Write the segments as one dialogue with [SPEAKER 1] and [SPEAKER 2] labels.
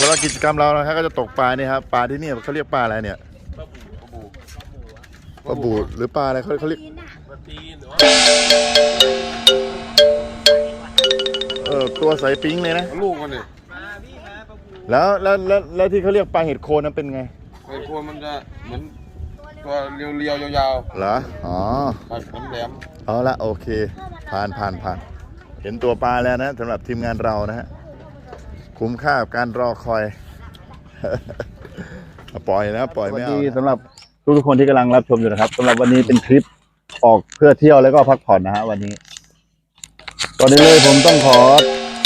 [SPEAKER 1] สำหรับกิจกรรมเรานะครับก็จะตกปลาเนี่ยครับปลาที่นี่เขาเรียกปลาอะไรเนี่ยปลาบูดหรือปลาอะไรเขาเขาเรียก
[SPEAKER 2] มาตีนหรือว่า
[SPEAKER 1] เออตัวใสปิ้งเลยนะ
[SPEAKER 3] ลูกมันเนี่ย
[SPEAKER 1] แล้วแล้วแล้วแล้วที่เขาเรียกปลาเห็ดโคนนั้นเป็นไง
[SPEAKER 3] เป็นพวกมันจะเหมือนตัวเรียวๆยาว
[SPEAKER 1] เหรออ๋อ
[SPEAKER 3] ๆแบบแหลม
[SPEAKER 1] เอาละโอเค ผ่านผ่านผ่านเห็นตัวปลาแล้วนะสำหรับทีมงานเรานะฮะ คุ้มค่ากับการรอคอย ปล่อยนะปล่อยไม่เอาสำหรับทุกๆคนที่กำลังรับชมอยู่นะครับสำหรับวันนี้เป็นทริปออกเพื่อเที่ยวแล้วก็พักผ่อนนะฮะวันนี้ก่อนอื่นเลยผมต้องขอ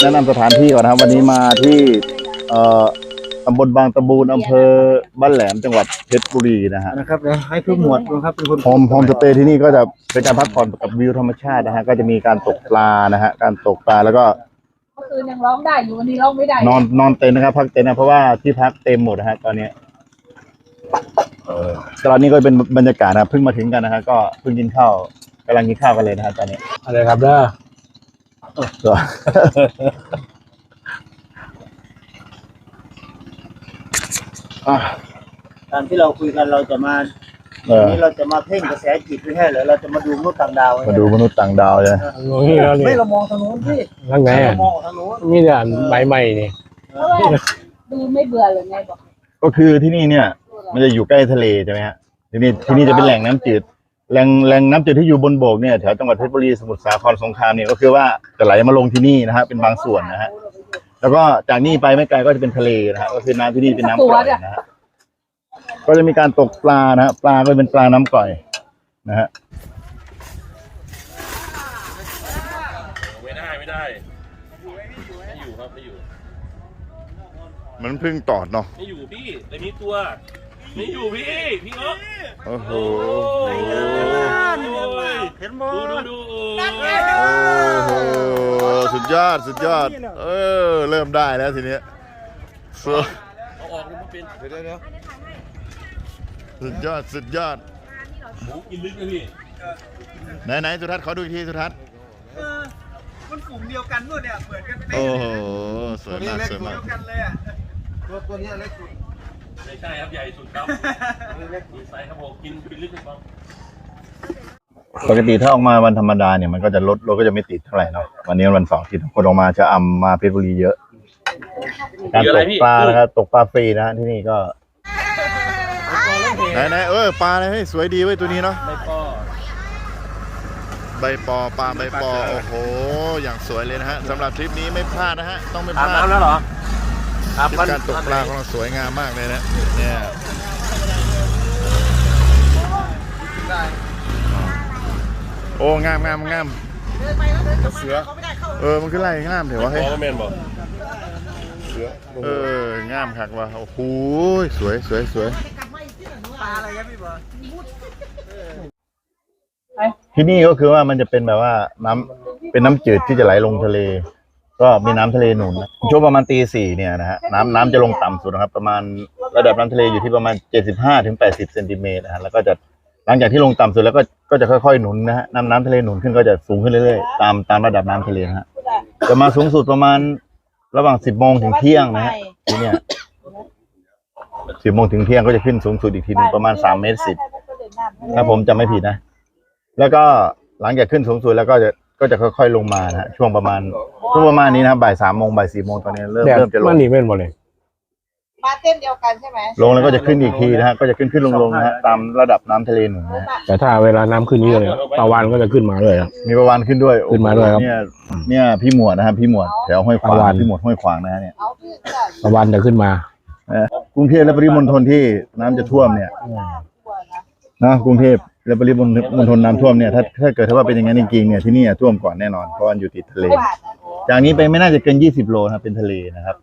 [SPEAKER 1] แนะนำสถานที่ก่อนนะครับ วันนี้มาที่เอ่อตำบลบางตะบูนอำเภอบ้านแหลมจังหวัดเพชรบุรีนะฮะ
[SPEAKER 4] นะครับเดี๋ยวให้ผู้หมวดนะครับเป็นคน
[SPEAKER 1] โฮมโฮมสเตย์ที่นี่ก็จะเป็นการพักผ่อนกับวิวธรรมชาตินะฮะก็จะมีการตกปลานะฮะการตกปลาแล้วก็
[SPEAKER 5] เมื่อคืนยังร้องได้อยู่วันนี้ร้องไม่ได้
[SPEAKER 1] นอนนอนเต็นท์นะครับ พักเต็นท์นะเพราะว่าที่พักเต็มหมดนะฮะตอนนี้เออตอนนี้ก็เป็นบรรยากาศนะครับเพิ่งมาถึงกันนะฮะก็เพิ่งกินข้าวกำลังกินข้าวกันเลยนะฮะตอนนี้
[SPEAKER 2] อะไรครับเด้อ
[SPEAKER 1] ก็อะ
[SPEAKER 4] ตามที่เราคุยกันเราจะมา
[SPEAKER 1] เออ
[SPEAKER 4] วันนี้เราจะมาเพ่งกระแสจิตไม่ใช่เหรอเราจะมาดูมนุษย์ต่างดาว
[SPEAKER 1] มาดูมนุษย์ต่างดาวเลย
[SPEAKER 2] งงนี่แล้วนี่
[SPEAKER 4] ไม่เรามองทางโน้นพี่
[SPEAKER 2] ทั้งไง
[SPEAKER 4] เรา
[SPEAKER 2] อะ
[SPEAKER 4] มองทางโน้น
[SPEAKER 2] นี่เนี่ยใบใหม่นี่
[SPEAKER 5] เพราะว่าดูไม่เบื่อเลยไงบอก
[SPEAKER 1] ก็คือที่นี่เนี่ยมันจะอยู่ใกล้ทะเลใช่ไหมฮะที่นี่ที่นี่จะเป็นแหล่งน้ำจืดแหล่งแหล่งน้ำจืดที่อยู่บนบกเนี่ยแถวจังหวัดเพชรบุรีสมุทรสาครสงครามเนี่ยก็คือว่าจะไหลมาลงที่นี่นะฮะเป็นบางส่วนนะฮะแล้วก็จากนี่ไปไม่ไกลก็จะเป็นทะเลนะฮะก็คือน้ำที่นี่เป็นน้ำกร่อยนะฮะ ก็จะมีการตกปลานะฮะปลาก็เป็นปลาน้ำกร่อยนะฮะ
[SPEAKER 2] ไม่ได้ไม่ได้ไม่อยู่ครับไม่อยู่
[SPEAKER 1] มันเพิ่งตอดเนาะ
[SPEAKER 2] ไม่อยู่พี่แต่มีตัวไม่อยู่พี่พี่เนาะ
[SPEAKER 1] โอ้โห
[SPEAKER 4] เห็นบ่
[SPEAKER 2] ดูดูดู
[SPEAKER 1] โอ้โหสุดยอดสุดยอด เออเริ่มได้แล้วทีเนี้ยสุด
[SPEAKER 2] เอาออกเลยมันเป็น
[SPEAKER 3] เดี๋ยวเดี๋ยวเดี๋ยว
[SPEAKER 1] สุดยอดสุดยอด
[SPEAKER 2] หมูกินลึกนะพี่
[SPEAKER 1] ไหนไหนสุทัศน์ขอดูอีกทีสุทัศน์
[SPEAKER 4] มันกลุ่มเดียวกันด้วยเนี่ยเหมือนกัน
[SPEAKER 1] โอ้โหสวยมากสวยมาก
[SPEAKER 4] กันเลยอะตัวตัวนี้เล็กสุด
[SPEAKER 2] ไม่ใช่ครับใหญ่สุดครับมีไซส์ครับผมกินกินลึกครับ
[SPEAKER 1] ปกติถ้าออกมาวันธรรมดาเนี่ยมันก็จะรถรถก็จะไม่ติดเท่าไหร่เนาะวันนี้วันเสาร์อาที่คนออกมาจะอำมาเพชรบุรีเยอะ การตกปลานะครับตกปลาฟรีนะฮะที่นี่ก็ ไหนไหนเออปลาอะไรให้ยสวยดีเว้ยตัวนี้เนาะ
[SPEAKER 2] ไม่ก็
[SPEAKER 1] ใบปอปลาใบปอโอ้โห อย่างสวยเลยนะฮะสำหรับทริปนี้ไม่พลาดนะฮะต้องไม่พ
[SPEAKER 2] อาบ
[SPEAKER 1] ลาด
[SPEAKER 2] น้ำแล้วเหรออาบ
[SPEAKER 1] ทริปการตกปลาของเราสวยงามมากเลยนะเนี่ยโอ้งามงามงามเสือเออมันคือไล่งามเถอะวะ
[SPEAKER 2] พ
[SPEAKER 1] เฮ้ย
[SPEAKER 2] อก็แมนบอก
[SPEAKER 1] เอองามคักว่ะโอ้โหสวยสวยสวย
[SPEAKER 4] ปลาอะไรครับพี่บอ
[SPEAKER 1] ที่นี่ก็คือว่ามันจะเป็นแบบว่าน้ำเป็นน้ำจืดที่จะไหลลงทะเล ก็มีน้ำทะเลหนุนนะช่วงประมาณตีสี่เนี่ยนะฮะน้ำน้ำจะลงต่ำสุดนะครับ ประมาณระดับน้ำทะเลอยู่ที่ประมาณเจ็ดสิบห้าถึงแปดสิบเซนติเมตรนะฮะแล้วก็จะหลังจากที่ลงต่ำสุดแล้วก็ก็จะค่อยๆหนุนนะฮะน้ำน้ำทะเลหนุนขึ้นก็จะสูงขึ้นเรื่อยๆตามตามระดับน้ำทะเลนะฮะจะมาสูงสุดประมาณระหว่างสิบโมงถึงเที่ยงนะฮะที่เนี่ย สิบโมงถึงเที่ยงก็จะขึ้นสูงสุดอีกทีหนึงประมาณสามเมตรสิบถ้าผมจำไม่ผิดนะ แล้วก็หลังจากขึ้นสูงสุดแล้วก็จะก็จะค่อยๆลงมานะฮะช่วงประมาณช่วงประมาณนี้นะครับบ่ายสามโมงบ่ายสี่โมงตอนนี้เริ่มเริ่มจะล
[SPEAKER 2] มั
[SPEAKER 1] ง
[SPEAKER 2] นนี่แม่นบ่เลย
[SPEAKER 5] มาเต้นเดียวกันใช่ไหม
[SPEAKER 1] ลงแล้วก็จะขึ้นอีกทีนะฮะก็จะขึ้นขึ้นลงลงนะฮะตามระดับน้ำทะเลหนุนนะฮะ
[SPEAKER 2] แต่ถ้าเวลาน้ำขึ้นเยอะเลยตะวันก็จะขึ้นมาเลยครับ
[SPEAKER 1] มีประวานขึ้นด้วย
[SPEAKER 2] ขึ้นมาด้วยครับ
[SPEAKER 1] เนี่ยเนี่ยพี่หมวดนะครับพี่หมวดแถวห้วยขวา
[SPEAKER 2] ง
[SPEAKER 1] พี่หมวดห้วยขวางนะฮะเนี่ย
[SPEAKER 5] เอาที่ก่อน
[SPEAKER 2] ตะวันจะขึ้นมา
[SPEAKER 1] เอ่อกรุงเทพและปริมณฑลที่น้ำจะท่วมเนี่ย
[SPEAKER 5] กลัวนะ
[SPEAKER 1] นะกรุงเทพและปริมณฑลน้ำท่วมเนี่ยถ้าถ้าเกิดถ้าว่าเป็นอย่างนั้นจริงๆเนี่ยที่นี่ท่วมก่อนแน่นอนเพราะว่าอยู่ติดทะเล
[SPEAKER 5] บาทนะโอ้
[SPEAKER 1] จากนี้ไปไม่น่าจะเกิน 20 โลนะครับเป็นทะเลนะครับ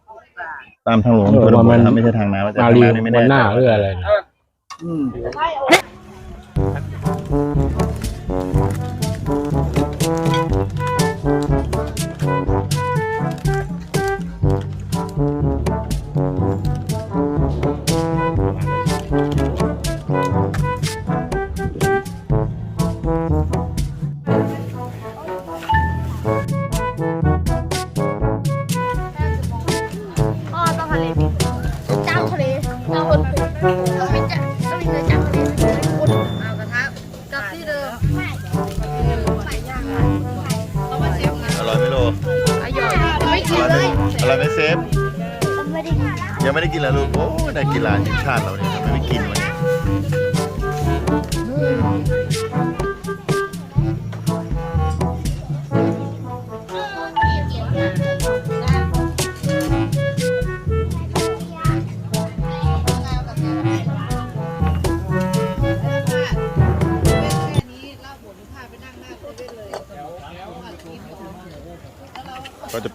[SPEAKER 1] ตามทางหลวง
[SPEAKER 2] เออ
[SPEAKER 1] ชนบท
[SPEAKER 2] มัน
[SPEAKER 1] นะครับไม่ใช่ทางน้ำแต่
[SPEAKER 2] มา
[SPEAKER 1] ทาง
[SPEAKER 2] รี
[SPEAKER 1] น้ำนี่ไม่
[SPEAKER 2] วั
[SPEAKER 1] แน่
[SPEAKER 2] นหน้า
[SPEAKER 1] ใจ
[SPEAKER 2] หรืออะไรเนี่ย
[SPEAKER 4] อืม
[SPEAKER 5] ใช่
[SPEAKER 1] ฟ
[SPEAKER 6] ไม่ได้กิน
[SPEAKER 1] ยังไม่ได้กินเหรอลูก โอ้ยได้กินร้านทีมชาติเราเนี่ย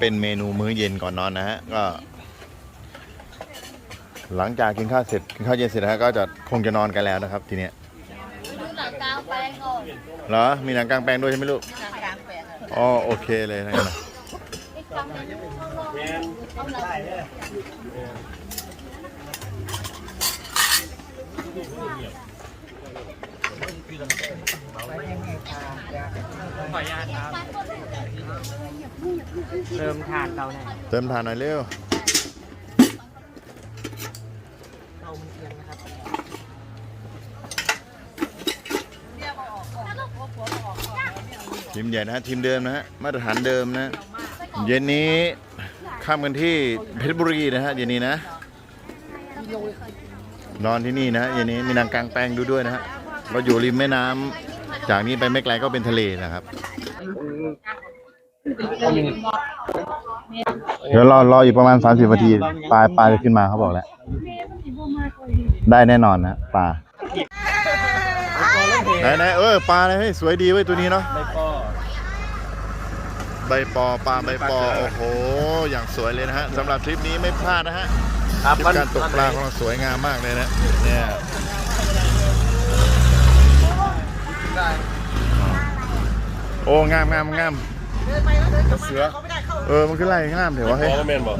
[SPEAKER 1] เป็นเมนูมื้อเย็นก่อนนอนนะฮะก็ หลังจากกินข้าวเสร็จกินข้าวเย็นเสร็จนะฮะก็จะคงจะนอนกันแล้วนะครับ ทีเนี้ย
[SPEAKER 6] ดูหนังกลางแปลงก่อน
[SPEAKER 1] เหรอมีหนังกลางแปลงด้วยใช่ไหมลูก
[SPEAKER 6] หนังกลางแปลง
[SPEAKER 1] อ๋อโอเคเลยนะ
[SPEAKER 6] อีกคำหนึงข้างนอกเอาหนัง
[SPEAKER 4] เติมทานเราเนี่ย
[SPEAKER 1] เติมทานหน่อยเร็วทีมใหญ่นะฮะทีมเดิมนะฮะมาตรฐานเดิมนะ เย็นนี้ข้ามกันที่เพชรบุรีนะฮะเย็นนี้นะ นอนที่นี่นะฮะเย็นนี้มีนางกลางแปลงดูด้วยนะฮะ เราอยู่ริมแม่น้ำจากนี้ไปไม่ไกลก็เป็นทะเลนะครับ เดี๋ยวรอรออีกประมาณ 30นาทีปลาปลาจะขึ้นมาเขาบอกแล้ว ได้แน่นอนนะปลาไหนไหนเออปลาเลยเฮ้ยสวยดีเว้ยตัวนี้เนาะใบปอปลาใบปอโอ้โห อย่างสวยเลยนะฮะสำหรับทริปนี้ไม่พลาดนะฮะทริปการตกปลาของเราสวยงามมากเลยนะเนี่ย โอ้งามงามงาม
[SPEAKER 3] เสือ
[SPEAKER 1] เออมันคือไรงามเถอะวะ
[SPEAKER 2] พ
[SPEAKER 1] เฮ้ย
[SPEAKER 2] อแล้วแมนบอก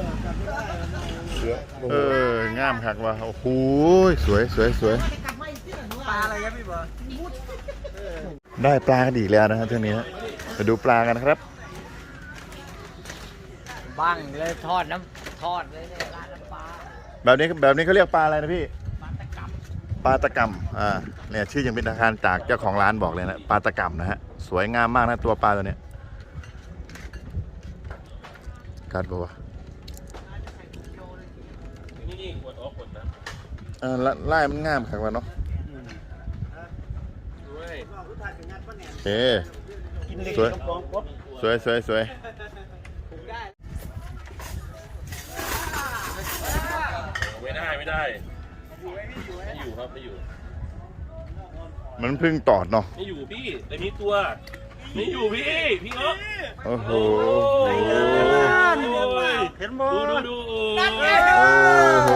[SPEAKER 3] เสือ
[SPEAKER 1] เอองามคักว่ะโอ้โหสวยสวยสวย
[SPEAKER 4] ปลาอะไรครับพี่บอล
[SPEAKER 1] ได้ปลากันอีกแล้วนะฮะเท่านี้นะไปดูปลากันนะครับ
[SPEAKER 4] บ้างเลยทอดน้ำทอดเลยเนี่ยร้านน้ำปลา
[SPEAKER 1] แบบนี้แบบนี้เขาเรียกปลาอะไรนะพี่ ปลาตะกำอ่าเนี่ยชื่อยังเป็นทางการจากเจ้าของร้านบอกเลยนะปลาตะกำนะฮะสวยงามมากนะตัวปลาตัวเนี้ยกัดปะวะ
[SPEAKER 2] นี่นี่ขวดออกขวดนะ
[SPEAKER 1] เออละไล่มันงามคักว่ะเนาะ
[SPEAKER 2] ด้วย
[SPEAKER 1] โอเคสวยสวยสวยสวย
[SPEAKER 2] ไม่ได้ไม่ได้ไม่ อยู่ครับไม่อยู่
[SPEAKER 1] มันเพึ่งตอดเนาะ
[SPEAKER 2] ไม่อยู่พี่ แต่มีตัว ไม่อยู่พี่ พี่เนาะ
[SPEAKER 1] โอ้โห
[SPEAKER 2] เห็นบอดูดูดู
[SPEAKER 1] โอ้โห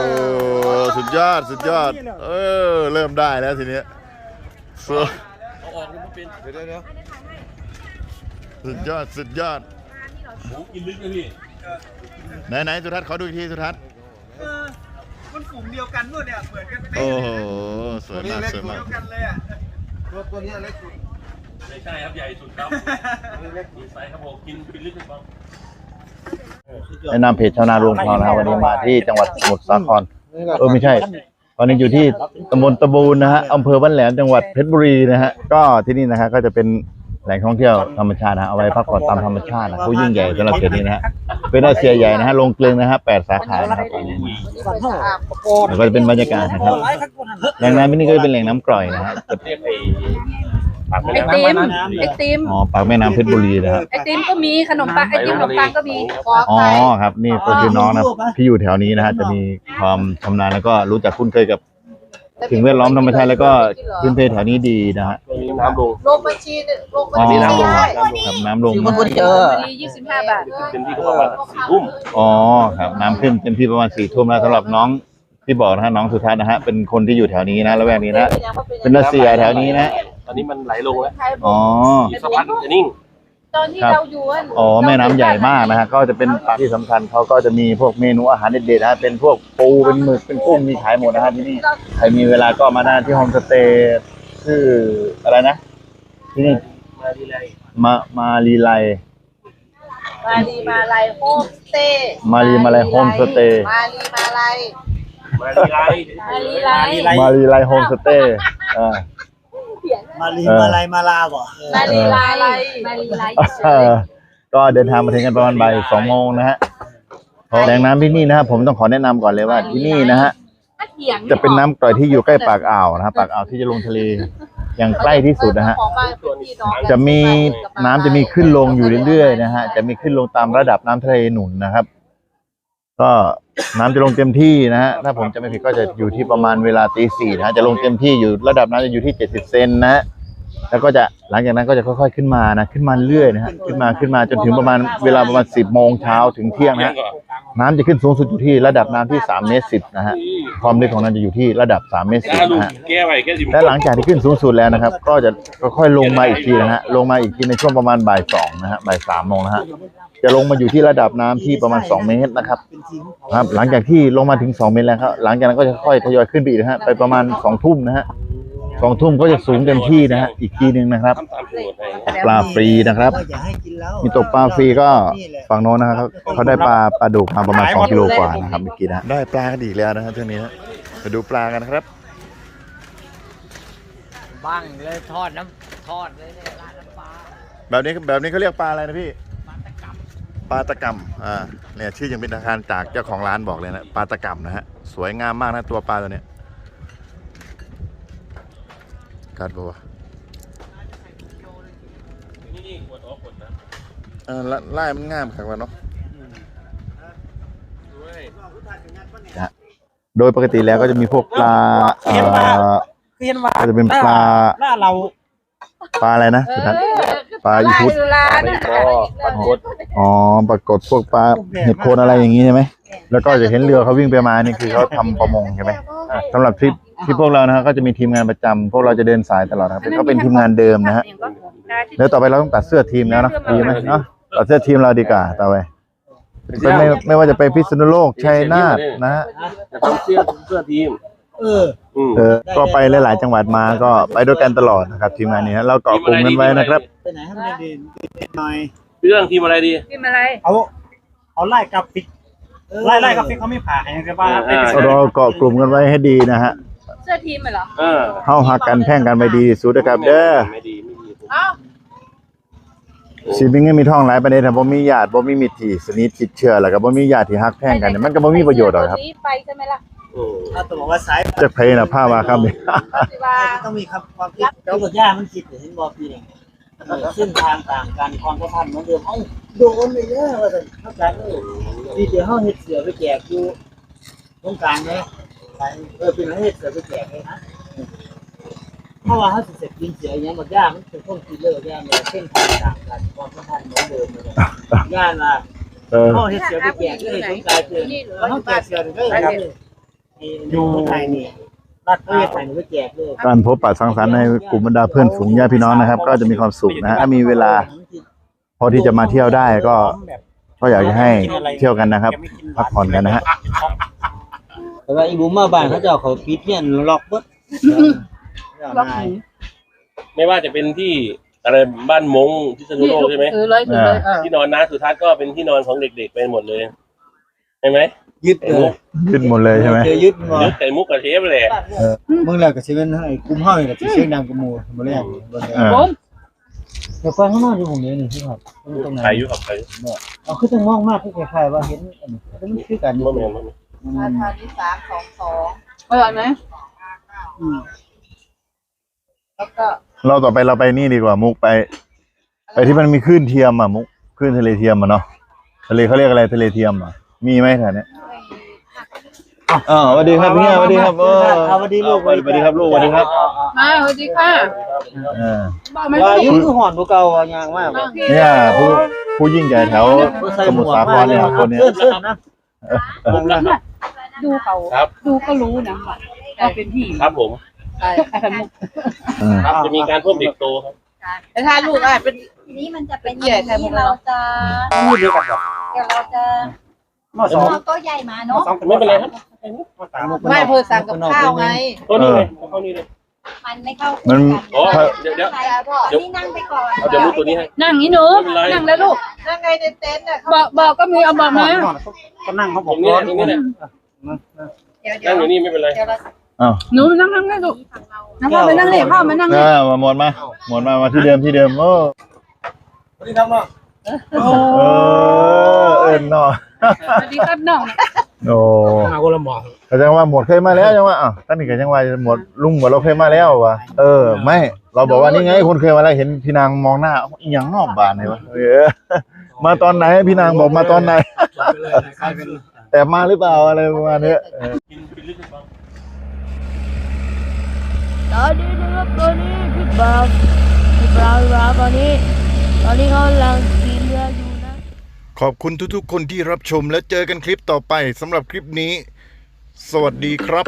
[SPEAKER 1] สุดยอดสุดยอด เออ เริ่มได้แล้วทีเนี้ยสวย
[SPEAKER 2] เอาออกเลยมันเป็น
[SPEAKER 3] เดี๋ยวเดี๋ยวเดี๋ยว
[SPEAKER 1] สุดยอดสุดยอด
[SPEAKER 2] หมูกินลึกเลยพี่
[SPEAKER 1] ไหนไหนสุทัศน์ขอดูอีกทีสุทัศน์
[SPEAKER 4] เออ มันฝูงเดียวกันนู่นเนี่ยเหมือนกันเป๊ะ
[SPEAKER 1] โอ้โหสวยมากสวยมาก
[SPEAKER 4] เดียวกันเลยอะ
[SPEAKER 3] ตัวตัวนี้เล็กสุด
[SPEAKER 2] ไม่ใช่ครับใหญ่สุดครับมีไซส์ครับผมกินกินลึกเลยบ้าง
[SPEAKER 1] แนะนำเพจชาวนารวงทองนะครับวันนี้มาที่จังหวัดสมุทรสาคร
[SPEAKER 3] นี่แหละ
[SPEAKER 1] เออไม่ใช่ ตอนนี้อยู่ที่ตำบลตะบูนนะฮะอำเภอบ้านแหลมจังหวัดเพชรบุรีนะฮะก็ที่นี่นะฮะก็จะเป็นแหล่งท่องเที่ยวธรรมชาตินะฮะเอาไว้พักผ่อนตามธรรมชาตินะผู้ยิ่งใหญ่สำหรับเขตนี้นะฮะ เป็นอาเซียใหญ่นะฮะลงเกลืองนะฮะแปดสาขานะครับแล้วก็จะเป็นบรรยากาศนะครับแหล่งน้ำที่นี่ก็จะเป็นแหล่งน้ำกร่อยนะฮะ
[SPEAKER 2] เรียกไอ้ปากไป
[SPEAKER 5] ไอ
[SPEAKER 2] แล้ว
[SPEAKER 5] ติมไอติม
[SPEAKER 1] อ๋อปากแม่น้ำเพชรบุรีนะครับ
[SPEAKER 5] ไอติมก็มีขนมปังไอติมขนมปังก็มี
[SPEAKER 1] อ๋อครับนี่ก็คือน้องนะที่อยู่แถวนี้นะฮะจะมีความชำนาญแล้วก็รู้จักคุ้นเคยกับสิ่งแวดล้อมธรรมชาติแล้วก็พื้นเพแถวนี้ดีนะฮะ
[SPEAKER 2] มีน้ำลง
[SPEAKER 5] ลงบัญชีลงบัญ
[SPEAKER 1] อ๋อ
[SPEAKER 5] ชี
[SPEAKER 1] น้ำลง
[SPEAKER 5] ได้
[SPEAKER 1] ครับน้ำลงนะ
[SPEAKER 5] มียี่สิบห้าบาท
[SPEAKER 2] เต็มที่ก็ประมาณสี่ทุ่ม
[SPEAKER 1] อ๋อครับน้ำขึ้นเต็มที่ประมาณสี่ทุ่มแล้วสำหรับน้องที่บอกนะฮะน้องสุทัศน์นะฮะเป็นคนที่อยู่แถวนี้นะละแวกนี้นะเป็นนาเซียแถวนี้นะ
[SPEAKER 2] ตอนนี้มันไหลลงแล้ว
[SPEAKER 1] อ๋อ
[SPEAKER 2] อีกสักพักจะนิ่ง
[SPEAKER 5] ตอนที่
[SPEAKER 1] ครับ
[SPEAKER 5] เราอยู่อะ
[SPEAKER 1] อ๋อแม่น้ำใหญ่มากนะฮะก็จะเป็นปลาที่สำคัญเขาก็จะมีพวกเมนูอาหารเด็ดๆนะฮะเป็นพวกปูเป็นหมึกเป็นกุ้งมีขายหมดนะฮะที่นี่ใครมีเวลาก็มาได้ที่โฮมสเตย์ชื่ออะไรนะที่นี่
[SPEAKER 2] มาดีเลย
[SPEAKER 1] มามาลีไล
[SPEAKER 5] มาลีมาลายโฮมสเตย์
[SPEAKER 1] มาลีมาลายโฮมสเตย์
[SPEAKER 5] มาลีมาลาย
[SPEAKER 2] มาดีไร
[SPEAKER 5] มาลีไล
[SPEAKER 1] มาลีไลโฮมสเตย์อ่า
[SPEAKER 4] มาลี
[SPEAKER 1] เออ
[SPEAKER 4] มาลายมาลาบ่
[SPEAKER 5] มาลีไลมาลีไล
[SPEAKER 1] เออก็เดินทางมาถึงกันประมาณบ่ายสองโมงนะฮะแหล่งน้ำที่นี่นะครับผมต้องขอแนะนำก่อนเลยว่าที่นี่นะฮะ
[SPEAKER 5] ถ้าเถียง
[SPEAKER 1] จะเป็นน้ำกร่อยที่อยู่ใกล้ปากอ่าวนะครับปากอ่าวที่จะลงทะเล อย่างใกล้ที่สุดนะฮะ
[SPEAKER 5] ของบ้านพี่น้อง
[SPEAKER 1] จะมีน้ำจะมีขึ้นลงอยู่เรื่อยๆนะฮะ จะมีขึ้นลงตามระดับน้ำทะเลหนุนนะครับ ก็น้ำจะลงเต็มที่นะฮะ ถ้าผมจะไม่ผิดก็จะอยู่ที่ประมาณเวลาตีสี่นะฮะ จะลงเต็มที่อยู่ระดับน้ำจะอยู่ที่เจ็ดสิบเซนนะฮะ แล้วก็จะหลังจากนั้นก็จะค่อยๆขึ้นมานะ ขึ้นมาเรื่อยนะฮะ ขึ้นมาขึ้นมาจนถึงประมาณเวลาประมาณสิบโมงเช้าถึงเที่ยงนะฮะ น้ำจะขึ้นสูงสุดอยู่ที่ระดับน้ำที่สามเมตรสิบนะฮะความลึกของน้ำจะอยู่ที่ระดับสามเมตรสิบ
[SPEAKER 2] ถ้าลูก
[SPEAKER 1] นะฮะ
[SPEAKER 2] แก้ไปแก้สิบ
[SPEAKER 1] และหลังจากที่ขึ้นสูงสุดแล้วนะครับ ก็จะค่อยๆลงมาอีกทีนะฮะลงมาอีกทีในช่วงประมาณบ่ายสองนะฮะบ่ายสามโมงนะฮะจะลงมาอยู่ที่ระดับน้ำที่ประมาณสองเมตรนะครับครับ หลังจากที่ลงมาถึงสองเมตรแล้วครับหลังจากนั้นก็จะค่อยทยอยขึ้นไปอีกนะฮะไปประมาณสองทุ่มนะฮะ สองทุ่มก็จะสูงเต็มที่นะฮะอีกทีหนึ่งนะครับ
[SPEAKER 2] ทำตามโจทย์ไป
[SPEAKER 1] ปลาฟรีนะครับ
[SPEAKER 7] อย่าให้กินแล้ว
[SPEAKER 1] มีตกปลาฟรีก็ฝั่งโน้นนะครับเขาเขาได้ปลาปลาดุกมาประมาณสองกิโลกว่านะครับเมื่อกี้นะได้ปลากันอีกแล้วนะฮะช่วงนี้นะไปดูปลากันนะครับ
[SPEAKER 4] บ้างเลยทอดน้ำทอดเลยเนี่ยร้านน้ำปลา
[SPEAKER 1] แบบนี้แบบนี้เขาเรียกปลาอะไรนะพี่
[SPEAKER 4] ปลาตะกับ
[SPEAKER 1] ปลาตะกำอ่าเนี่ยชื่อยังเป็นทางการจากเจ้าของร้านบอกเลยนะปลาตะกำนะฮะสวยงามมากนะตัวปลาตัวเนี้ย กัดบัวะ
[SPEAKER 2] นี่นี่กดออกกดนะ
[SPEAKER 1] เออละไล่มันงามครับว่าเนาะ
[SPEAKER 2] ด้วย
[SPEAKER 1] โดยปกติแล้วก็จะมีพวกปลาเอ่อ
[SPEAKER 7] เห็นว่า
[SPEAKER 1] ก็จะเป็นปลา
[SPEAKER 7] หน้าเรา
[SPEAKER 1] ปลาอะไรนะสุนัขปลาอีพุด
[SPEAKER 5] ร้าน
[SPEAKER 2] ไม่พอปรากฏ
[SPEAKER 1] อ๋อปรากฏพวกปลาเห็ดโคนอะไรอย่างงี้ใช่ไหมแล้วก็จะเห็นเรือเขาวิ่งไปมานี่คือเขาทำประมงใช่ไหมสำหรับทริป ที่พวกเรานะฮะก็จะมีทีมงานประจำพวกเราจะเดินสายตลอดนะครับก็เป็นทีมงานเดิมนะฮะแล้วต่อไปเราต้องตัดเสื้อทีมแล้วเนอะดีไหมเนาะตัดเสื้อทีมเราดีกว่าต่อไปไม่ไม่ไม่ว่าจะไปพิษณุโลกชัยนาทนะฮะ
[SPEAKER 2] จะต้องเสื้อเสื้อทีม
[SPEAKER 7] เออ
[SPEAKER 2] อืม
[SPEAKER 1] เออก็ไปหลาย ๆ จังหวัดมาก็ไปด้วยกันตลอดนะครับ ทีมงานนี้นะเราเกาะกลุ่มกันไว้นะครับ
[SPEAKER 7] ไปไหนให้มันเด่นเด่นหน่อย
[SPEAKER 2] เรื่องทีมอะไรดี
[SPEAKER 5] กินอะไร
[SPEAKER 7] เอาเอาไล่กราฟิกไล่ไล่กราฟิกเขาไม่ผ่าอย่างเงี้ยว่าเป็น
[SPEAKER 1] เราเกาะกลุ่มกันไว้ให้ดีนะฮะ
[SPEAKER 5] เสื้อทีมเหรอ
[SPEAKER 2] เออ
[SPEAKER 1] เข้าหักกันแพ่งกันไปดีสู้นะครับเด้อ
[SPEAKER 2] ไม่ดีไม่ดีผม
[SPEAKER 5] เอ้า
[SPEAKER 1] ชีวิตนี้มีท่องหลายประเด็นแต่บ่มีญาติบ่มีมิตรที่สนิทชิดเชื่อแล้วก็บ่มีญาติที่ฮักแพ่งกันเนี่ยมันก็บ่มีประโยชน์หรอกครับ
[SPEAKER 5] ไปใช่ไหมล่ะ
[SPEAKER 2] อืม
[SPEAKER 7] ถ้าตัวบอกว่าสาย
[SPEAKER 1] จะเพลน่ะผ้ามาครับนี่
[SPEAKER 5] สิว่า
[SPEAKER 7] ต้องมีคำความคิดแล้วก็ย่ามันคิดเห็นบอกพี่เนี่ยเส้นทางต่างกันความสัมพันธ์เหมือนเดิมเอ้าโดนเลยเด้อว่าแต่เข้าใจเลยดีเดี๋ยวเขาเฮ็ดเสือไปแจกอยู่ตรงกลางเนี่ย ไปเออเป็นเฮ็ดเสือไปแจกเลยนะเพราะว่าเขาสิเสร็จกินเสืออย่างเงี้ยหมดย่ามันเป็นคนกินเลยย่าเนี่ยเส้นทางต่างกันความสัมพันธ์เหมือนเดิมเลยย่าน่ะ
[SPEAKER 1] เออ
[SPEAKER 7] พ่อเฮ็ดเสือไปแจกเลยสงกรารเสือเขาแจกเสือเลยครับอยู่ไทยนี่รัฐเฮ็ดไทยนี่ไปแจกเลย
[SPEAKER 1] การพบปะสังสรรค์ในกลุ่มบรรดาเพื่อนฝูงญาติพี่น้องนะครับ ก็จะมีความสุขนะฮะถ้ามีเวลา พอที่จะมาเที่ยวได้ก็ก็อยากจะให้เที่ยวกันนะครับ พักผ่อนกันนะฮะ
[SPEAKER 7] แต่ว่าอีบุมมาบ้านเขาเจ้าเขาปิดเนี่ยล็อกเบิด
[SPEAKER 5] ล็อกหมู
[SPEAKER 2] ไม่ว่าจะเป็นที่อะไรบ้านมงที่สนุโลกใช่ไหม
[SPEAKER 5] ถือเลยถือเลยเออ
[SPEAKER 2] ที่นอนน้าสุทัศน์ก็เป็นที่นอนของเด็กๆไปหมดเลยใช่ไหม
[SPEAKER 7] ยึด
[SPEAKER 2] ไข่
[SPEAKER 7] เล
[SPEAKER 2] มุ
[SPEAKER 7] ย
[SPEAKER 2] ก
[SPEAKER 1] ขึ้นหมดเลยใช่ไหม
[SPEAKER 7] เจอยึดบ่
[SPEAKER 2] ยึดไข่มุกกับเทปเลย
[SPEAKER 7] มึงแล้วก็สิเป็นให้กลุ่มเฮานี่ก็สิเสียงดังกว่าหมู่บ่แรกนี่บ่
[SPEAKER 1] เออ
[SPEAKER 5] ผม
[SPEAKER 7] เดี๋ยวไปข้างนอกอยู่ผมนี่นี่พี่ครับตรงไหน
[SPEAKER 2] ใครอยู่กับใคร
[SPEAKER 7] เอาคือต้องมองมากคือคล้ายๆว่าเห็นอันนี้แต่มันคือกันอยู่
[SPEAKER 2] เมื่อเมื่อเมื่อ
[SPEAKER 5] ราคาที่สามสองสองอร่อยไหม
[SPEAKER 7] อืม
[SPEAKER 5] แล้วก็
[SPEAKER 1] เราต่อไปเราไปนี่ดีกว่ามุกไป ไปที่มันมีคลื่นเทียมอะมุกคลื่นทะเลเทียมอะเนาะทะเลเขาเรียกอะไรทะเลเทียมอะมีไหมแถวเนี้ยอ๋อสวัสดีครับเนี่ยสวัสดีครับเออ
[SPEAKER 7] เอาสวัสดีลูก
[SPEAKER 1] สวัสดีครับลูกสวัสดีครับ
[SPEAKER 5] มาสวัสดีค่ะ
[SPEAKER 1] เออ
[SPEAKER 5] บอกไหม
[SPEAKER 7] ว่าอยู่คือหอนบ่เก่าว่าย่างมากบ่
[SPEAKER 1] เนี่ยผู้ผู้ยิ่งใหญ่แถวสมุทรสาครเนี่ยครับคนเนี้ย
[SPEAKER 7] เสื้อๆนะ
[SPEAKER 2] ผมละครับ
[SPEAKER 5] ดูเขา
[SPEAKER 2] ครับ
[SPEAKER 5] ดูก็รู้นะว่าเป็นพี่
[SPEAKER 2] ครับผม
[SPEAKER 5] ไอ้ไอ้พันมุก
[SPEAKER 1] เออ
[SPEAKER 2] ครับจะมีการเพิ่มเด็กโตครับ
[SPEAKER 5] แต่ถ้าลูกอะเป็น
[SPEAKER 6] ทีนี้มันจะเป็น
[SPEAKER 5] ใหญ่แทนพวกเรา
[SPEAKER 6] จะ
[SPEAKER 7] พูดเดียวกันบ่
[SPEAKER 6] เดี๋ยวเราจะ
[SPEAKER 7] มาสอง
[SPEAKER 6] เอาโต๊ะใหญ่มาเนาะ
[SPEAKER 2] ไม่เป็นไรครับ
[SPEAKER 5] ไม่เพื่อสั่งกับข้าวไง
[SPEAKER 2] ตัวนี้เลยเข้านี่เลย
[SPEAKER 6] มันไม่เข้า
[SPEAKER 1] มัน
[SPEAKER 2] อ๋อเดี๋ยวเดี๋ยว
[SPEAKER 6] ใครพ่อนี่นั่งไปก่อน
[SPEAKER 2] เอาเดี๋ยวรูปตัวนี้ให้
[SPEAKER 5] นั่งนี่หนู
[SPEAKER 2] ไม่เป็นไร
[SPEAKER 5] นั่งแล้วลูกนั่งไงในเต็นท์น่ะบอกบอกก็มีเอาบอกมา
[SPEAKER 7] ก็นั่งเขาบ
[SPEAKER 2] ต
[SPEAKER 7] อ
[SPEAKER 2] ร
[SPEAKER 7] ก
[SPEAKER 2] งนี้แหละตรงนี้แหละ
[SPEAKER 6] เดี๋ยวเดี๋ย
[SPEAKER 2] นั่
[SPEAKER 6] ว
[SPEAKER 2] งอยู่นี่ไม่เป็นไร
[SPEAKER 6] เดี๋ยวเรา
[SPEAKER 1] อ้าว
[SPEAKER 5] หนูนั่งนั่งได้ลูกนั่งพ่อไปนั่งเลยพ่อมานั่ง
[SPEAKER 1] เอ
[SPEAKER 5] เลย
[SPEAKER 1] อมาหมดมาหมดมามาที่เดิมที่เดิมโอ้
[SPEAKER 7] สวัสดีครับเนาะ
[SPEAKER 1] เออเอินเนาะ
[SPEAKER 6] สวัสดีครับน้อง
[SPEAKER 1] โอ้
[SPEAKER 7] มาคนละหมอง
[SPEAKER 1] ก็จังว่าหมดเคยมาแล้วจังว่าอ้าวท่านนี่ก็จังว่าหมดลุงหมดเราเคยมาแล้ววะเออ ไม่ เราบอกว่านี่ไงคุณเคยมาแล้วเห็นพี่นางมองหน้าอีหยังนอกบานเลยวะเออมาตอนไหนพี่นางบอกมาตอนไหน
[SPEAKER 7] กลายเป็น
[SPEAKER 1] แต่มาหรือเปล่าอะไรประมาณเนี้ยเออ
[SPEAKER 2] กินกินลึกบ้าง
[SPEAKER 6] ตอนนี้นะครับตอนนี้พี่บ่าวพี่บ่าวพี่บ่าวตอนนี้ ตอนนี้เขากำลังกินเรืออยู่นะ
[SPEAKER 1] ขอบคุณทุกๆ คนที่รับชมและเจอกันคลิปต่อไปสำหรับคลิปนี้ สวัสดีครับ